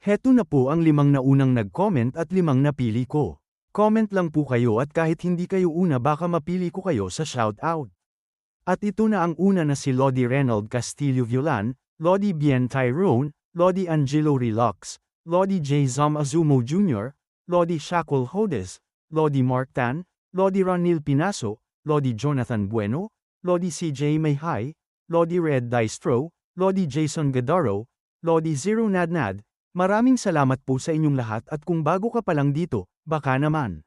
Heto na po ang limang na unang nag-comment at limang napili ko. Comment lang po kayo at kahit hindi kayo una baka mapili ko kayo sa shoutout. At ito na ang una na si Lodi Reynold Castillo Violan, Lodi Bien Tyrone, Lodi Angelo Relax, Lodi J. Zom Azumo Jr., Lodi Shackle Hodes, Lodi Mark Tan, Lodi Ronil Pinaso, Lodi Jonathan Bueno, Lodi CJ Mayhay, Lodi Red Distro, Lodi Jason Gadaro, Lodi Zero Nadnad, maraming salamat po sa inyong lahat at kung bago ka pa lang dito, baka naman.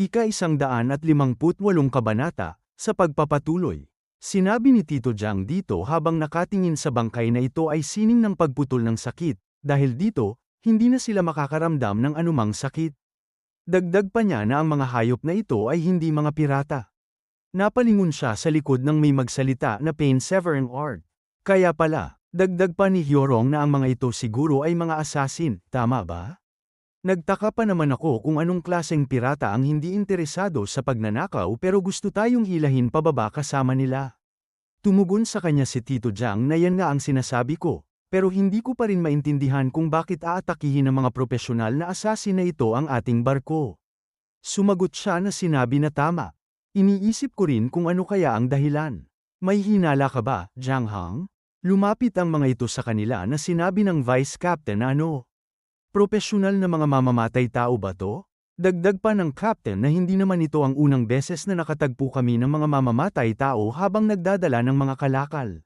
Ika isang daan at limangput walong kabanata, sa pagpapatuloy. Sinabi ni Tito Jang dito habang nakatingin sa bangkay na ito ay sining ng pagputol ng sakit, dahil dito, hindi na sila makakaramdam ng anumang sakit. Dagdag pa niya na ang mga hayop na ito ay hindi mga pirata. Napalingon siya sa likod ng may magsalita na pain severing art. Kaya pala, dagdag pa ni Hyorong na ang mga ito siguro ay mga assassin, tama ba? Nagtaka pa naman ako kung anong klaseng pirata ang hindi interesado sa pagnanakaw pero gusto tayong hilahin pababa kasama nila. Tumugon sa kanya si Tito Jang na yan nga ang sinasabi ko, pero hindi ko pa rin maintindihan kung bakit aatakihin ng mga profesional na assassin na ito ang ating barko. Sumagot siya na sinabi na tama. Iniisip ko rin kung ano kaya ang dahilan. May hinala ka ba, Jiang Hang? Lumapit ang mga ito sa kanila na sinabi ng Vice Captain ano. Propesyonal na mga mamamatay tao ba to? Dagdag pa ng Captain na hindi naman ito ang unang beses na nakatagpo kami ng mga mamamatay tao habang nagdadala ng mga kalakal.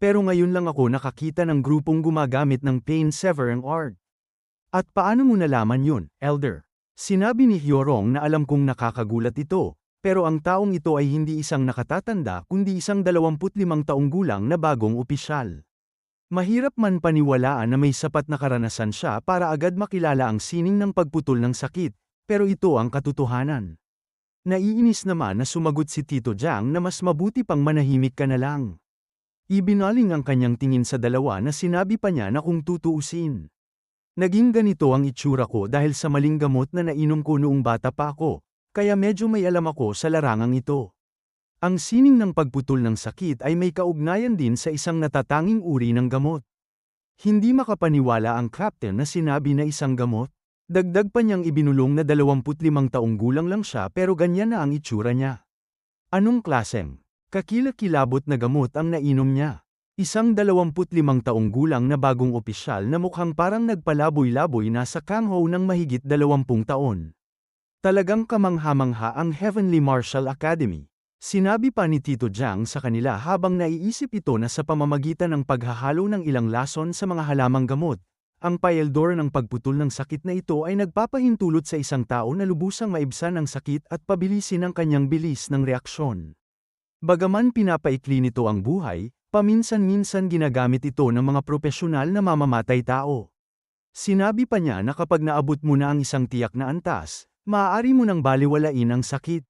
Pero ngayon lang ako nakakita ng grupong gumagamit ng pain severing art. At paano mo nalaman yun, Elder? Sinabi ni Hyorong na alam kong nakakagulat ito, pero ang taong ito ay hindi isang nakatatanda kundi isang 25 taong gulang na bagong opisyal. Mahirap man paniwalaan na may sapat na karanasan siya para agad makilala ang sining ng pagputol ng sakit, pero ito ang katotohanan. Naiinis naman na sumagot si Tito Jang na mas mabuti pang manahimik ka na lang. Ibinaling ang kanyang tingin sa dalawa na sinabi pa niya na kung tutuusin. Naging ganito ang itsura ko dahil sa maling gamot na nainom ko noong bata pa ako, kaya medyo may alam ako sa larangang ito. Ang sining ng pagputol ng sakit ay may kaugnayan din sa isang natatanging uri ng gamot. Hindi makapaniwala ang captain na sinabi na isang gamot. Dagdag pa niyang ibinulong na 25 taong gulang lang siya pero ganyan na ang itsura niya. Anong klaseng? Kakilakilabot na gamot ang nainom niya. Isang 25 taong gulang na bagong opisyal na mukhang parang nagpalaboy-laboy na sa kangho ng mahigit 20 taon. Talagang kamangha-mangha ang Heavenly Martial Academy. Sinabi pa ni Tito Jiang sa kanila habang naiisip ito na sa pamamagitan ng paghahalo ng ilang lason sa mga halamang gamot, ang paeldor ng pagputol ng sakit na ito ay nagpapahintulot sa isang tao na lubusang maibsan ang sakit at pabilisin ang kanyang bilis ng reaksyon. Bagaman pinapaikli nito ang buhay, paminsan-minsan ginagamit ito ng mga profesional na mamamatay tao. Sinabi pa niya na kapag naabot mo na ang isang tiyak na antas, maaari mo nang baliwalain ang sakit.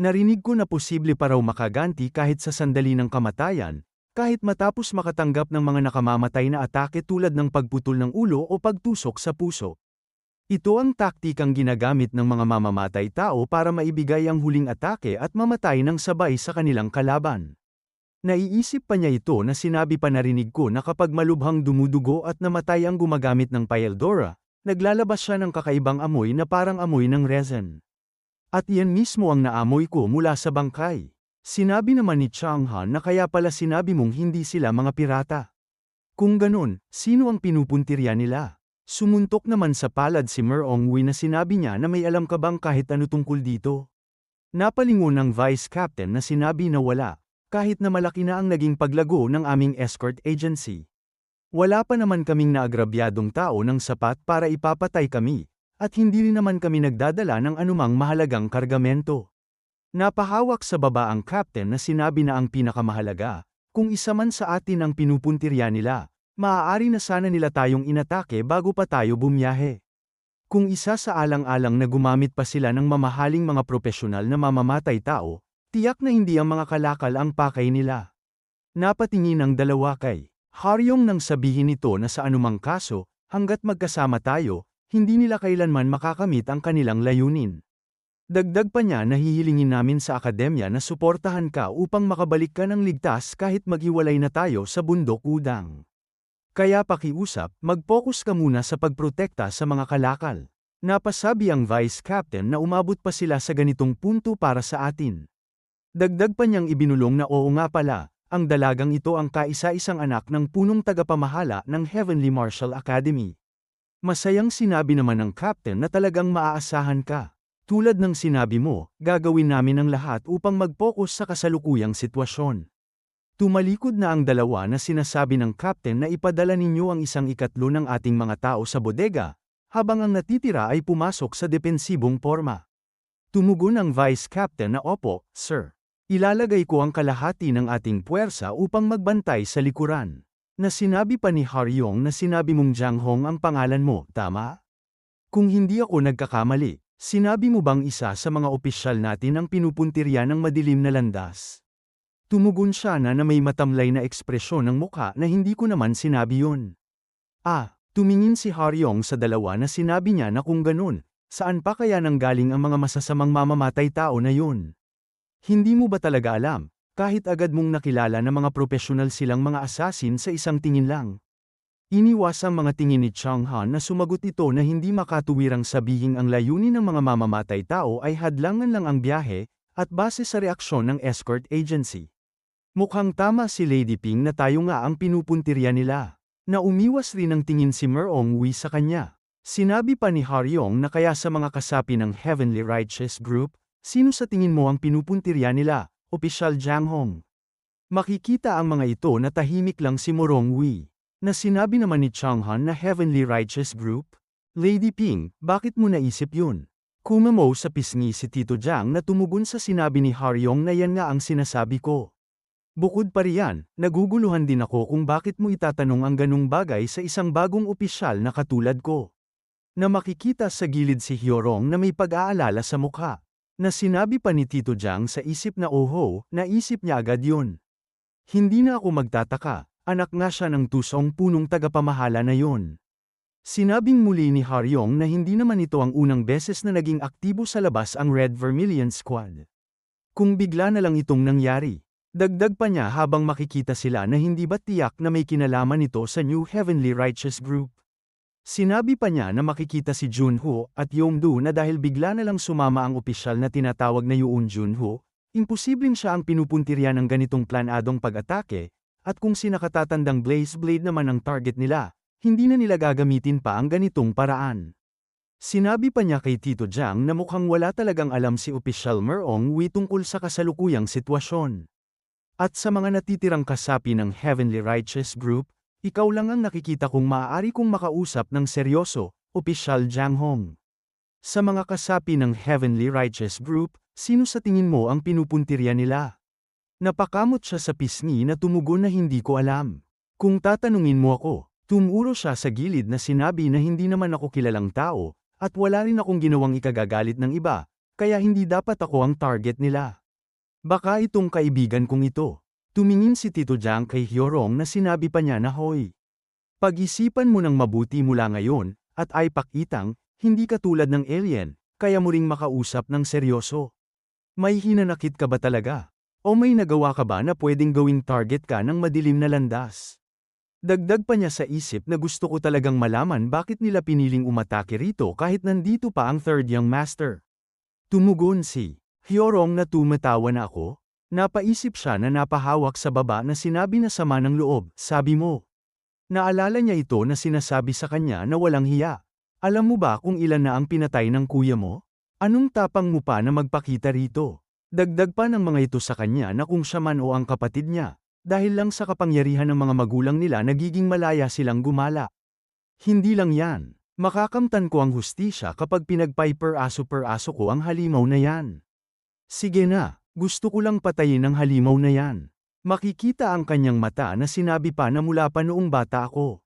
Narinig ko na posible pa raw makaganti kahit sa sandali ng kamatayan, kahit matapos makatanggap ng mga nakamamatay na atake tulad ng pagputol ng ulo o pagtusok sa puso. Ito ang taktikang ginagamit ng mga mamamatay tao para maibigay ang huling atake at mamatay ng sabay sa kanilang kalaban. Naiisip pa niya ito na sinabi pa narinig ko na kapag malubhang dumudugo at namatay ang gumagamit ng Paeldora, naglalabas siya ng kakaibang amoy na parang amoy ng resin. At iyan mismo ang naamoy ko mula sa bangkay. Sinabi naman ni Chang Han na kaya pala sinabi mong hindi sila mga pirata. Kung ganun, sino ang pinupuntirya nila? Sumuntok naman sa palad si Merong Wei na sinabi niya na may alam ka bang kahit ano tungkol dito. Napalingon ng Vice Captain na sinabi na wala, kahit na malaki na ang naging paglago ng aming escort agency. Wala pa naman kaming naagrabyadong tao ng sapat para ipapatay kami, at hindi rin naman kami nagdadala ng anumang mahalagang kargamento. Napahawak sa baba ang captain na sinabi na ang pinakamahalaga, kung isa man sa atin ang pinupuntirya nila, maaari na sana nila tayong inatake bago pa tayo bumiyahe. Kung isa sa alang-alang na gumamit pa sila ng mamahaling mga profesional na mamamatay tao, tiyak na hindi ang mga kalakal ang pakay nila. Napatingin ang dalawa kay Haryong nang sabihin nito na sa anumang kaso, hanggat magkasama tayo, hindi nila kailanman makakamit ang kanilang layunin. Dagdag pa niya na namin sa akademya na suportahan ka upang makabalik ka ng ligtas kahit maghiwalay na tayo sa bundok udang. Kaya pakiusap, mag-focus ka muna sa pagprotekta sa mga kalakal. Napasabi ang Vice Captain na umabot pa sila sa ganitong punto para sa atin. Dagdag pa niyang ibinulong na oo nga pala, ang dalagang ito ang kaisa-isang anak ng punong tagapamahala ng Heavenly Martial Academy. Masayang sinabi naman ng Captain na talagang maaasahan ka. Tulad ng sinabi mo, gagawin namin ang lahat upang mag-focus sa kasalukuyang sitwasyon. Tumalikod na ang dalawa na sinasabi ng Captain na ipadala ninyo ang isang ikatlo ng ating mga tao sa bodega, habang ang natitira ay pumasok sa depensibong forma. Tumugon ang Vice Captain na opo, sir. Ilalagay ko ang kalahati ng ating puwersa upang magbantay sa likuran. Na sinabi pa ni Haryong na sinabi mong Jiang Hong ang pangalan mo, tama? Kung hindi ako nagkakamali, Sinabi mo bang isa sa mga opisyal natin ang pinupuntirya ng madilim na landas? Tumugon siya na na may matamlay na ekspresyon ng mukha na hindi ko naman sinabi yun. Ah, tumingin si Haryong sa dalawa na sinabi niya na kung ganun, saan pa kaya nanggaling ang mga masasamang mamamatay tao na yun? Hindi mo ba talaga alam, kahit agad mong nakilala na mga profesional silang mga assassin sa isang tingin lang? Iniwas ang mga tingin ni Chang Han na sumagot ito na hindi makatuwirang sabihing ang layunin ng mga mamamatay tao ay hadlangan lang ang biyahe, at base sa reaksyon ng escort agency. Mukhang tama si Lady Ping na tayo nga ang pinupuntirya nila. Na umiwas rin ang tingin si Merong Wei sa kanya. Sinabi pa ni Haryong na kaya sa mga kasapi ng Heavenly Righteous Group, sino sa tingin mo ang pinupuntirya nila, Opisyal Jiang Hong? Makikita ang mga ito na tahimik lang si Morong Wei. Na sinabi naman ni Changhan na Heavenly Righteous Group? Lady Ping, bakit mo naisip yun? Kumamo sa pisngi si Tito Jiang na tumugon sa sinabi ni Haryong na yan nga ang sinasabi ko. Bukod pa riyan, naguguluhan din ako kung bakit mo itatanong ang ganung bagay sa isang bagong opisyal na katulad ko. Na makikita sa gilid si Hyorong na may pag-aalala sa mukha. Na sinabi pa ni Tito Jiang sa isip na oho, naisip niya agad yun. Hindi na ako magtataka, Anak nga siya ng tusong punong tagapamahala na yon. Sinabing muli ni Haryong na hindi naman ito ang unang beses na naging aktibo sa labas ang Red Vermilion Squad. Kung bigla na lang itong nangyari, dagdag pa niya habang makikita sila na hindi ba tiyak na may kinalaman ito sa New Heavenly Righteous Group. Sinabi pa niya na makikita si Junho at Yongdu na dahil bigla na lang sumama ang opisyal na tinatawag na Yoon Junho, imposibleng siya ang pinupuntirya ng ganitong planadong pag-atake, at kung sinakatatandang Blaze Blade naman ang target nila, hindi na nila gagamitin pa ang ganitong paraan. Sinabi pa niya kay Tito Jiang na mukhang wala talagang alam si Opisyal Merong Wei tungkol sa kasalukuyang sitwasyon. At sa mga natitirang kasapi ng Heavenly Righteous Group, ikaw lang ang nakikita kong maaari kong makausap ng seryoso, Opisyal Jiang Hong. Sa mga kasapi ng Heavenly Righteous Group, sino sa tingin mo ang pinupuntirya nila? Napakamot siya sa pisngi na tumugon na hindi ko alam. Kung tatanungin mo ako, tumuro siya sa gilid na sinabi na hindi naman ako kilalang tao, at wala rin akong ginawang ikagagalit ng iba, kaya hindi dapat ako ang target nila. Baka itong kaibigan kong ito. Tumingin si Tito Jiang kay Hyorong na sinabi pa niya na hoy. Pag-isipan mo ng mabuti mula ngayon, at ay pakitang, hindi ka tulad ng alien, kaya mo ring makausap ng seryoso. May hinanakit ka ba talaga? O may nagawa ka ba na pwedeng gawing target ka ng madilim na landas? Dagdag pa niya sa isip na gusto ko talagang malaman bakit nila piniling umatake rito kahit nandito pa ang third young master. Tumugon si Hyorong na tumatawa na ako. Napaisip siya na napahawak sa baba na sinabi na sama ng loob, sabi mo. Naalala niya ito na sinasabi sa kanya na walang hiya. Alam mo ba kung ilan na ang pinatay ng kuya mo? Anong tapang mo pa na magpakita rito? Dagdag pa ng mga ito sa kanya na kung siya man o ang kapatid niya, dahil lang sa kapangyarihan ng mga magulang nila nagiging malaya silang gumala. Hindi lang yan, makakamtan ko ang hustisya kapag pinagpay aso per aso ko ang halimaw na yan. Sige na, gusto ko lang patayin ang halimaw na yan. Makikita ang kanyang mata na sinabi pa na mula pa noong bata ako.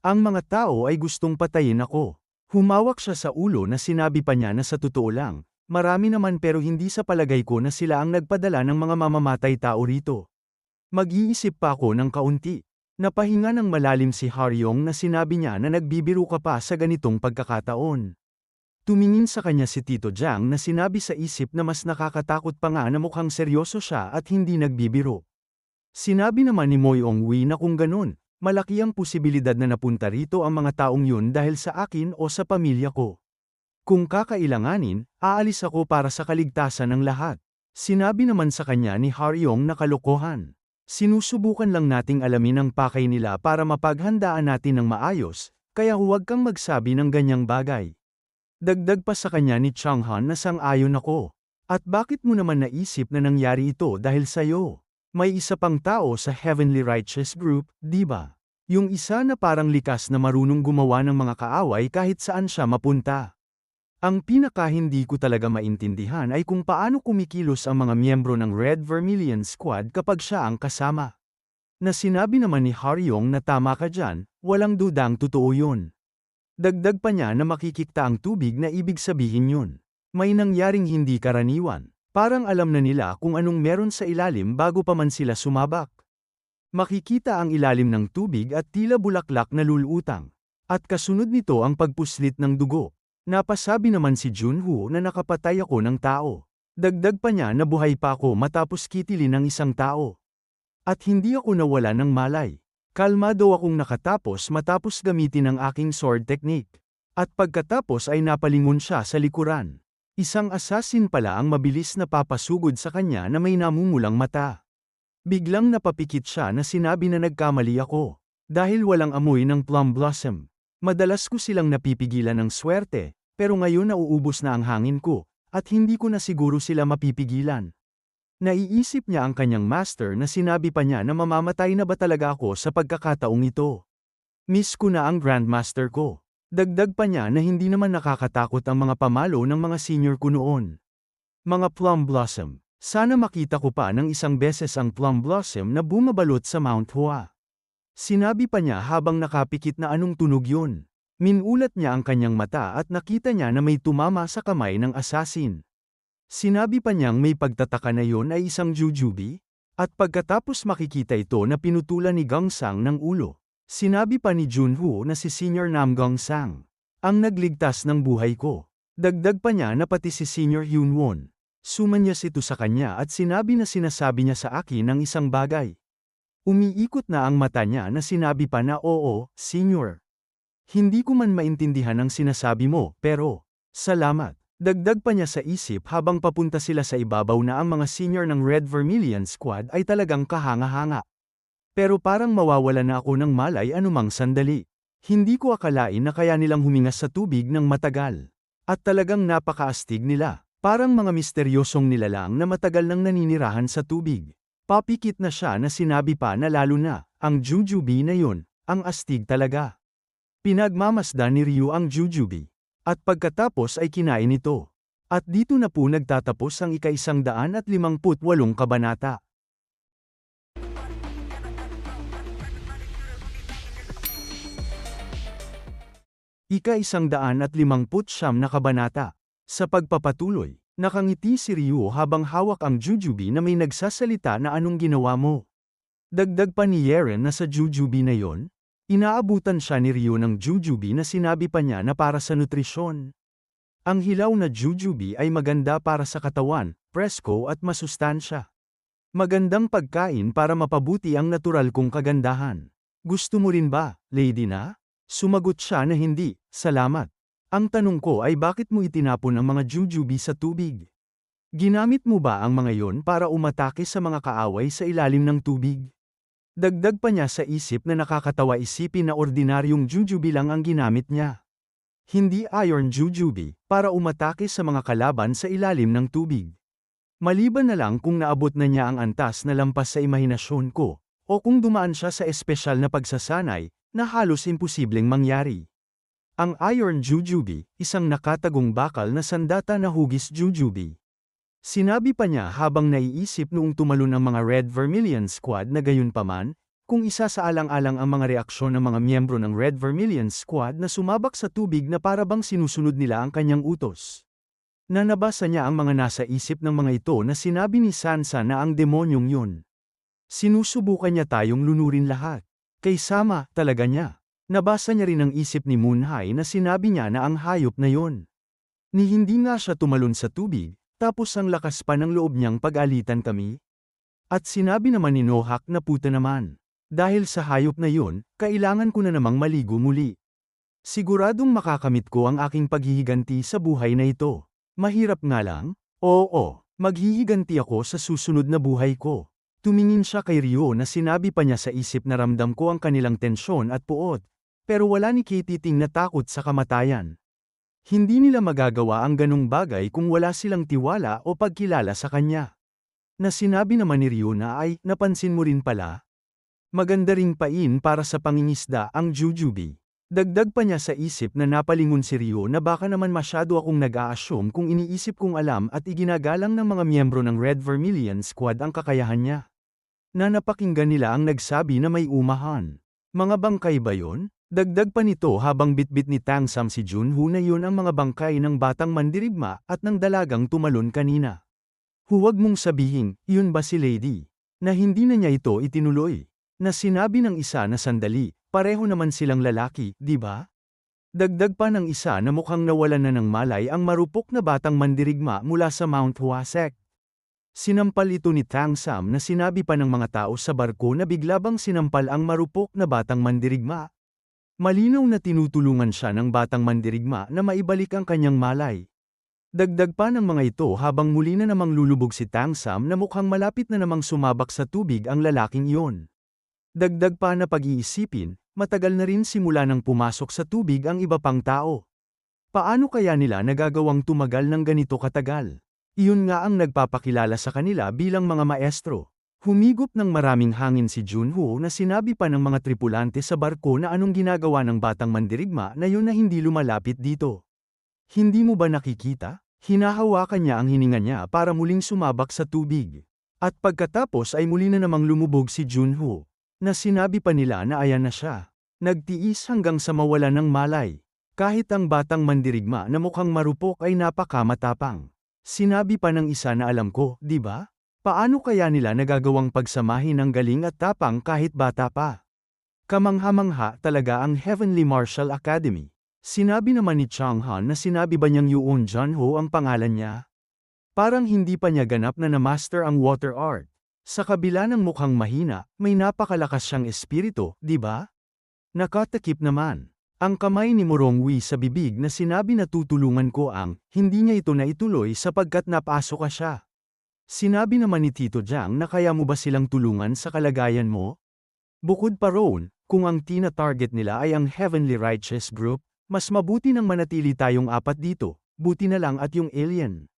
Ang mga tao ay gustong patayin ako. Humawak siya sa ulo na sinabi pa niya na sa totoo lang, Marami naman pero hindi sa palagay ko na sila ang nagpadala ng mga mamamatay tao rito. Mag-iisip pa ako ng kaunti. Napahinga ng malalim si Haryong na sinabi niya na nagbibiro ka pa sa ganitong pagkakataon. Tumingin sa kanya si Tito Jiang na sinabi sa isip na mas nakakatakot pa nga na mukhang seryoso siya at hindi nagbibiro. Sinabi naman ni Moyong Wei na kung ganun, malaki ang posibilidad na napunta rito ang mga taong yun dahil sa akin o sa pamilya ko. Kung kakailanganin, aalis ako para sa kaligtasan ng lahat. Sinabi naman sa kanya ni Haryong na kalokohan. Sinusubukan lang nating alamin ang pakay nila para mapaghandaan natin ng maayos, kaya huwag kang magsabi ng ganyang bagay. Dagdag pa sa kanya ni Changhan na sang-ayon ako. At bakit mo naman naisip na nangyari ito dahil sa'yo? May isa pang tao sa Heavenly Righteous Group, di ba? Yung isa na parang likas na marunong gumawa ng mga kaaway kahit saan siya mapunta. Ang pinaka hindi ko talaga maintindihan ay kung paano kumikilos ang mga miyembro ng Red Vermilion Squad kapag siya ang kasama. Na sinabi naman ni Haryong na tama ka dyan, walang dudang totoo yun. Dagdag pa niya na makikikta ang tubig na ibig sabihin yun. May nangyaring hindi karaniwan. Parang alam na nila kung anong meron sa ilalim bago pa man sila sumabak. Makikita ang ilalim ng tubig at tila bulaklak na lulutang. At kasunod nito ang pagpuslit ng dugo. Napasabi naman si Junwoo na nakapatay ako ng tao. Dagdag pa niya na buhay pa ako matapos kitilin ng isang tao. At hindi ako nawala ng malay. Kalmado akong nakatapos matapos gamitin ang aking sword technique. At pagkatapos ay napalingon siya sa likuran. Isang assassin pala ang mabilis na papasugod sa kanya na may namumulang mata. Biglang napapikit siya na sinabi na nagkamali ako. Dahil walang amoy ng plum blossom. Madalas ko silang napipigilan ng swerte, pero ngayon nauubos na ang hangin ko, at hindi ko na siguro sila mapipigilan. Naiisip niya ang kanyang master na sinabi pa niya na mamamatay na ba talaga ako sa pagkakataong ito. Miss ko na ang grandmaster ko. Dagdag pa niya na hindi naman nakakatakot ang mga pamalo ng mga senior ko noon. Mga plum blossom. Sana makita ko pa ng isang beses ang plum blossom na bumabalot sa Mount Hua. Sinabi pa niya habang nakapikit na anong tunog yun. Minulat niya ang kanyang mata at nakita niya na may tumama sa kamay ng assassin. Sinabi pa niyang may pagtataka na yon ay isang jujubi, at pagkatapos makikita ito na pinutulan ni Gangsang ng ulo. Sinabi pa ni Junwoo na si Senior Nam Gangsang ang nagligtas ng buhay ko. Dagdag pa niya na pati si Senior Hyunwon. Sumanyas ito sa kanya at sinabi na sinasabi niya sa akin ng isang bagay. Umiikot na ang mata niya na sinabi pa na oo, senior. Hindi ko man maintindihan ang sinasabi mo, pero, salamat. Dagdag pa niya sa isip habang papunta sila sa ibabaw na ang mga senior ng Red Vermilion Squad ay talagang kahanga-hanga. Pero parang mawawala na ako ng malay anumang sandali. Hindi ko akalain na kaya nilang huminga sa tubig ng matagal. At talagang napakaastig nila, parang mga misteryosong nilalang na matagal nang naninirahan sa tubig. Papikit na siya na sinabi pa na lalo na, ang jujubi na yun, ang astig talaga. Pinagmamasdan ni Ryu ang jujubi. At pagkatapos ay kinain ito. At dito na po nagtatapos ang ika-isang daan at limangput walong kabanata. Ika-isang daan at limangput siyam na kabanata. Sa pagpapatuloy, nakangiti si Ryu habang hawak ang jujubi na may nagsasalita na anong ginawa mo. Dagdag pa ni Yeren na sa jujubi na yon, inaabutan siya ni Ryu ng jujubi na sinabi pa niya na para sa nutrisyon. Ang hilaw na jujubi ay maganda para sa katawan, presko at masustansya. Magandang pagkain para mapabuti ang natural kong kagandahan. Gusto mo rin ba, lady na? Sumagot siya na hindi, salamat. Ang tanong ko ay bakit mo itinapon ang mga jujubi sa tubig? Ginamit mo ba ang mga yon para umatake sa mga kaaway sa ilalim ng tubig? Dagdag pa niya sa isip na nakakatawa isipin na ordinaryong jujubi lang ang ginamit niya. Hindi iron jujubi, para umatake sa mga kalaban sa ilalim ng tubig. Maliban na lang kung naabot na niya ang antas na lampas sa imahinasyon ko, o kung dumaan siya sa espesyal na pagsasanay, na halos imposibleng mangyari. Ang iron jujubi, isang nakatagong bakal na sandata na hugis jujubi. Sinabi pa niya habang naiisip noong tumalon ang mga Red Vermilion Squad na gayon paman, kung isa sa alang-alang ang mga reaksyon ng mga miyembro ng Red Vermilion Squad na sumabak sa tubig na parabang sinusunod nila ang kanyang utos. Nanabasa niya ang mga nasa isip ng mga ito na sinabi ni Sansa na ang demonyong yun. Sinusubukan niya tayong lunurin lahat. Kay Sama, talaga niya. Nabasa niya rin ang isip ni Moonhai na sinabi niya na ang hayop na yon. Ni hindi nga siya tumalon sa tubig, tapos ang lakas pa ng loob niyang pag-alitan kami. At sinabi naman ni Nohak na puta naman. Dahil sa hayop na yun, kailangan ko na namang maligo muli. Siguradong makakamit ko ang aking paghihiganti sa buhay na ito. Mahirap nga lang? Oo, maghihiganti ako sa susunod na buhay ko. Tumingin siya kay Rio na sinabi pa niya sa isip na ramdam ko ang kanilang tensyon at puot. Pero wala ni Katie Ting na takot sa kamatayan. Hindi nila magagawa ang ganong bagay kung wala silang tiwala o pagkilala sa kanya. Na sinabi naman ni Rio na ay, napansin mo rin pala? Maganda ring pain para sa pangingisda ang jujube. Dagdag pa niya sa isip na napalingon si Rio na baka naman masyado akong nag-a-assume kung iniisip kong alam at iginagalang ng mga miyembro ng Red Vermilion Squad ang kakayahan niya na napakinggan nila ang nagsabi na may umahan. Mga bangkay ba yon? Dagdag pa nito habang bitbit ni Tang Sam si Junho na yun ang mga bangkay ng batang mandirigma at ng dalagang tumalon kanina. Huwag mong sabihin, yun ba si Lady? Na hindi na niya ito itinuloy. Na sinabi ng isa na sandali, pareho naman silang lalaki, di ba? Dagdag pa ng isa na mukhang nawalan na ng malay ang marupok na batang mandirigma mula sa Mount Huasek. Sinampal ito ni Tang Sam na sinabi pa ng mga tao sa barko na bigla bang sinampal ang marupok na batang mandirigma. Malinaw na tinutulungan siya ng batang mandirigma na maibalik ang kanyang malay. Dagdag pa ng mga ito habang muli na namang lulubog si Tang Sam na mukhang malapit na namang sumabak sa tubig ang lalaking iyon. Dagdag pa na pag-iisipin, matagal na rin simula nang pumasok sa tubig ang iba pang tao. Paano kaya nila nagagawang tumagal ng ganito katagal? Iyon nga ang nagpapakilala sa kanila bilang mga maestro. Humigop ng maraming hangin si Junho na sinabi pa ng mga tripulante sa barko na anong ginagawa ng batang mandirigma na yun na hindi lumalapit dito. Hindi mo ba nakikita? Hinahawakan niya ang hininga niya para muling sumabak sa tubig. At pagkatapos ay muli na namang lumubog si Junho, na sinabi pa nila na ayan na siya. Nagtiis hanggang sa mawala ng malay. Kahit ang batang mandirigma na mukhang marupok ay napakamatapang. Sinabi pa ng isa na alam ko, di ba? Paano kaya nila nagagawang pagsamahin ang galing at tapang kahit bata pa? Kamangha-mangha talaga ang Heavenly Martial Academy. Sinabi naman ni Chang Han na sinabi ba niyang Yuon John Ho ang pangalan niya? Parang hindi pa niya ganap na na-master ang water art. Sa kabila ng mukhang mahina, may napakalakas siyang espiritu, di ba? Nakatakip naman. Ang kamay ni Morongwi sa bibig na sinabi na tutulungan ko ang, hindi niya ito na ituloy sapagkat napasok ka siya. Sinabi naman ni Tito Jiang na kaya mo ba silang tulungan sa kalagayan mo? Bukod pa roon, kung ang tina-target nila ay ang Heavenly Righteous Group, mas mabuti nang manatili tayong apat dito, buti na lang at yung alien.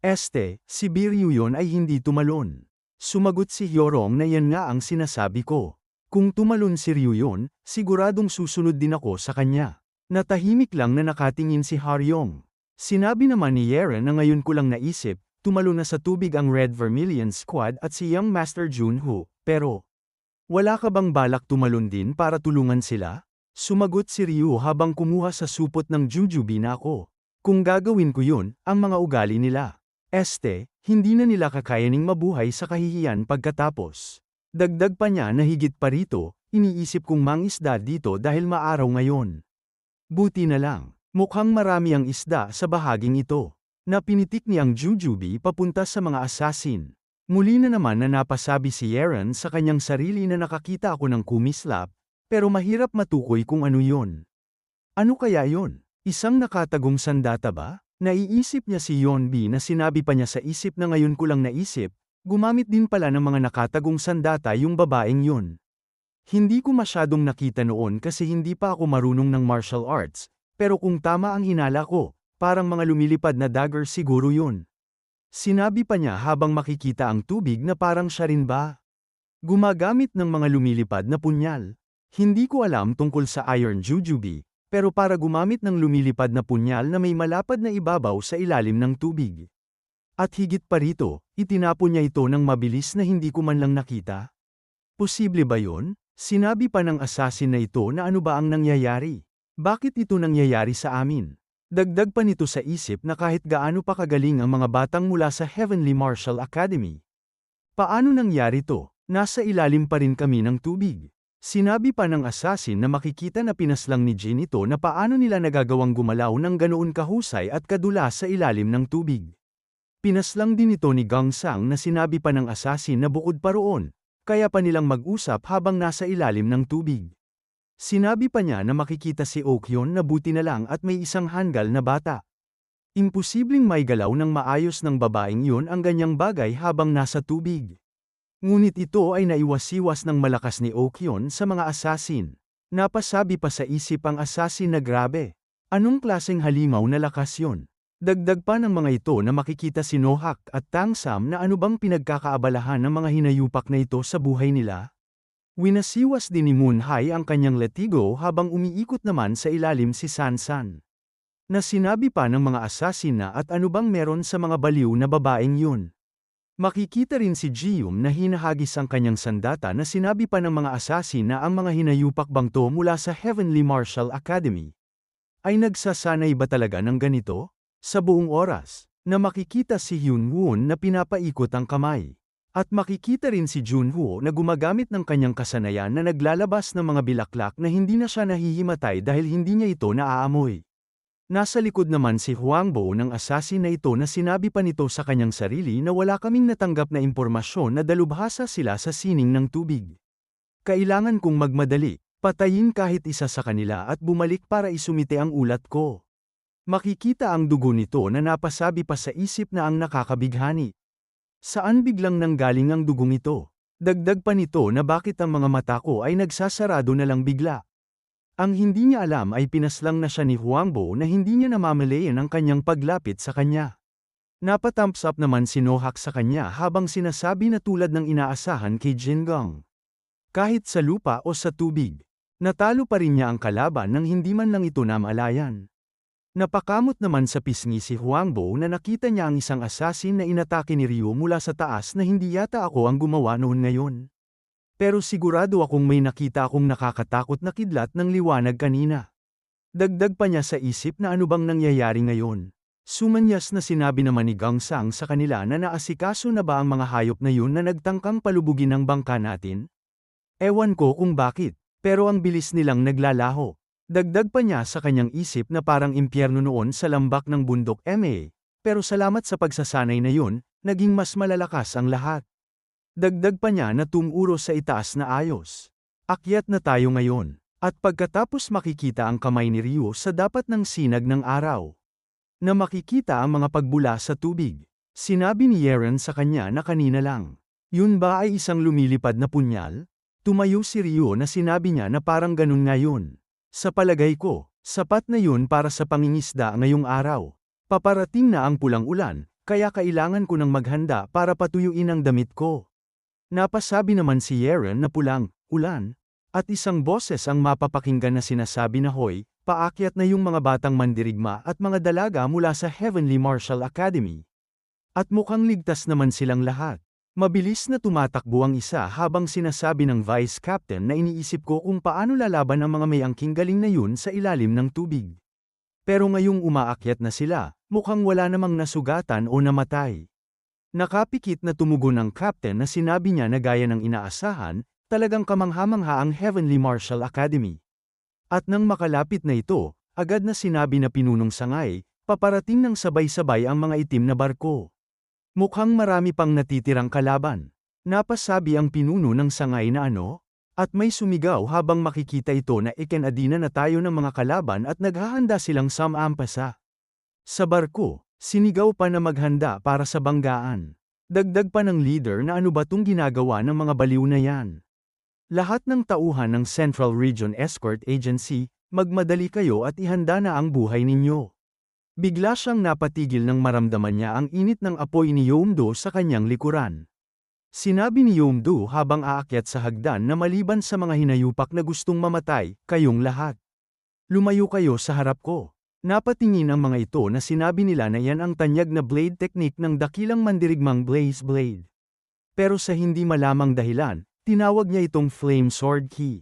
Este, si Biryu yon ay hindi tumalon. Sumagot si Hyorong na yan nga ang sinasabi ko. Kung tumalon si Ryu yun, siguradong susunod din ako sa kanya. Natahimik lang na nakatingin si Haryong. Sinabi naman ni Yeren na ngayon ko lang naisip, tumalo na sa tubig ang Red Vermilion Squad at si Young Master Junho, pero, wala ka bang balak tumalon din para tulungan sila? Sumagot si Ryu habang kumuha sa supot ng Jujubi na ako. Kung gagawin ko yun, ang mga ugali nila. Este, hindi na nila kakayaning mabuhay sa kahihiyan pagkatapos. Dagdag pa niya na higit pa rito, iniisip kong mangisda dito dahil maaraw ngayon. Buti na lang, mukhang marami ang isda sa bahaging ito. Na pinitik niyang Jujubi papunta sa mga assassin. Muli na naman na napasabi si Aaron sa kanyang sarili na nakakita ako ng kumislap, pero mahirap matukoy kung ano yon. Ano kaya yon? Isang nakatagong sandata ba? Naiisip niya si Yonbi na sinabi pa niya sa isip na ngayon ko lang naisip, Gumamit din pala ng mga nakatagong sandata yung babaeng yun. Hindi ko masyadong nakita noon kasi hindi pa ako marunong ng martial arts, pero kung tama ang hinala ko, parang mga lumilipad na dagger siguro yun. Sinabi pa niya habang makikita ang tubig na parang siya rin ba? Gumagamit ng mga lumilipad na punyal. Hindi ko alam tungkol sa Iron Jujubi, pero para gumamit ng lumilipad na punyal na may malapad na ibabaw sa ilalim ng tubig. At higit pa rito, itinapon niya ito ng mabilis na hindi ko man lang nakita. Posible ba yon? Sinabi pa ng assassin na ito na ano ba ang nangyayari? Bakit ito nangyayari sa amin? Dagdag pa nito sa isip na kahit gaano pa kagaling ang mga batang mula sa Heavenly Martial Academy. Paano nangyari to? Nasa ilalim pa rin kami ng tubig. Sinabi pa ng assassin na makikita na pinaslang ni Jin ito na paano nila nagagawang gumalaw ng ganoon kahusay at kadula sa ilalim ng tubig. Pinaslang din ito ni Gang Sang na sinabi pa ng assassin na bukod pa roon, kaya pa nilang mag-usap habang nasa ilalim ng tubig. Sinabi pa niya na makikita si Okyon na buti na lang at may isang hanggal na bata. Imposibleng may galaw ng maayos ng babaeng yun ang ganyang bagay habang nasa tubig. Ngunit ito ay naiwasiwas ng malakas ni Okyon sa mga asasin. Napasabi pa sa isip ang asasin na grabe. Anong klaseng halimaw na lakas yun? Dagdag pa ng mga ito na makikita si Nohak at Tangsam na ano bang pinagkakaabalahan ng mga hinayupak na ito sa buhay nila? Winasiwas din ni Moonhai ang kanyang letigo habang umiikot naman sa ilalim si Sansan. Na sinabi pa ng mga asasin na at ano bang meron sa mga baliw na babaeng yun. Makikita rin si Jium na hinahagis ang kanyang sandata na sinabi pa ng mga asasin na ang mga hinayupak bangto mula sa Heavenly Martial Academy. Ay nagsasanay ba talaga ng ganito? Sa buong oras, na makikita si Hyun Woon na pinapaikot ang kamay. At makikita rin si Junho na gumagamit ng kanyang kasanayan na naglalabas ng mga bilaklak na hindi na siya nahihimatay dahil hindi niya ito naaamoy. Nasa likod naman si Huangbo ng assassin na ito na sinabi pa nito sa kanyang sarili na wala kaming natanggap na impormasyon na dalubhasa sila sa sining ng tubig. Kailangan kong magmadali, patayin kahit isa sa kanila at bumalik para isumite ang ulat ko. Makikita ang dugo nito na napasabi pa sa isip na ang nakakabighani. Saan biglang nanggaling ang dugong ito? Dagdag pa nito na bakit ang mga mata ko ay nagsasarado na lang bigla. Ang hindi niya alam ay pinaslang na siya ni Huangbo na hindi niya namamalayan ang kanyang paglapit sa kanya. Napatamps up naman si Nohak sa kanya habang sinasabi na tulad ng inaasahan kay Jinggang. Kahit sa lupa o sa tubig, natalo pa rin niya ang kalaban nang hindi man lang ito namalayan. Napakamot naman sa pisngi si Huangbo na nakita niya ang isang asasin na inatake ni Ryo mula sa taas na hindi yata ako ang gumawa noon ngayon. Pero sigurado akong may nakita akong nakakatakot na kidlat ng liwanag kanina. Dagdag pa niya sa isip na ano bang nangyayari ngayon. Sumanyas na sinabi naman ni Gang Sang sa kanila na naasikaso na ba ang mga hayop na yun na nagtangkang palubugin ang bangka natin? Ewan ko kung bakit, pero ang bilis nilang naglalaho. Dagdag pa niya sa kanyang isip na parang impyerno noon sa lambak ng bundok MA, pero salamat sa pagsasanay na yun, naging mas malalakas ang lahat. Dagdag pa niya na tumuro sa itaas na ayos. Akyat na tayo ngayon, at pagkatapos makikita ang kamay ni Ryo sa dapat ng sinag ng araw. Na makikita ang mga pagbula sa tubig. Sinabi ni Yeren sa kanya na kanina lang. Yun ba ay isang lumilipad na punyal? Tumayo si Ryo na sinabi niya na parang ganun ngayon. Sa palagay ko, sapat na yun para sa pangingisda ngayong araw. Paparating na ang pulang ulan, kaya kailangan ko nang maghanda para patuyuin ang damit ko. Napasabi naman si Yeren na pulang, ulan, at isang boses ang mapapakinggan na sinasabi na hoy, paakyat na yung mga batang mandirigma at mga dalaga mula sa Heavenly Martial Academy. At mukhang ligtas naman silang lahat. Mabilis na tumatakbo ang isa habang sinasabi ng vice captain na iniisip ko kung paano lalaban ang mga may angking galing na yun sa ilalim ng tubig. Pero ngayong umaakyat na sila, mukhang wala namang nasugatan o namatay. Nakapikit na tumugon ang captain na sinabi niya na gaya ng inaasahan, talagang kamanghamangha ang Heavenly Martial Academy. At nang makalapit na ito, agad na sinabi na pinunong sangay, paparating ng sabay-sabay ang mga itim na barko. Mukhang marami pang natitirang kalaban. Napasabi ang pinuno ng sangay na ano? At may sumigaw habang makikita ito na ikenadina na tayo ng mga kalaban at naghahanda silang samampasa. Sa barko, sinigaw pa na maghanda para sa banggaan. Dagdag pa ng leader na ano ba tung ginagawa ng mga baliw na yan. Lahat ng tauhan ng Central Region Escort Agency, magmadali kayo at ihanda na ang buhay ninyo. Bigla siyang napatigil nang maramdaman niya ang init ng apoy ni Yomdo sa kanyang likuran. Sinabi ni Yomdo habang aakyat sa hagdan na maliban sa mga hinayupak na gustong mamatay, kayong lahat. Lumayo kayo sa harap ko. Napatingin ang mga ito na sinabi nila na yan ang tanyag na blade technique ng dakilang mandirigmang Blaze Blade. Pero sa hindi malamang dahilan, tinawag niya itong Flame Sword Key.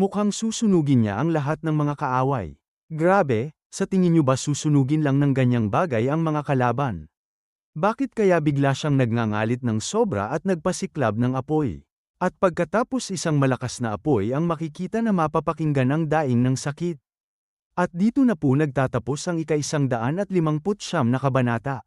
Mukhang susunugin niya ang lahat ng mga kaaway. Grabe, sa tingin niyo ba susunugin lang ng ganyang bagay ang mga kalaban? Bakit kaya bigla siyang nagngangalit ng sobra at nagpasiklab ng apoy? At pagkatapos isang malakas na apoy ang makikita na mapapakinggan ang daing ng sakit. At dito na po nagtatapos ang ika-isang daan at limangput siyam na kabanata.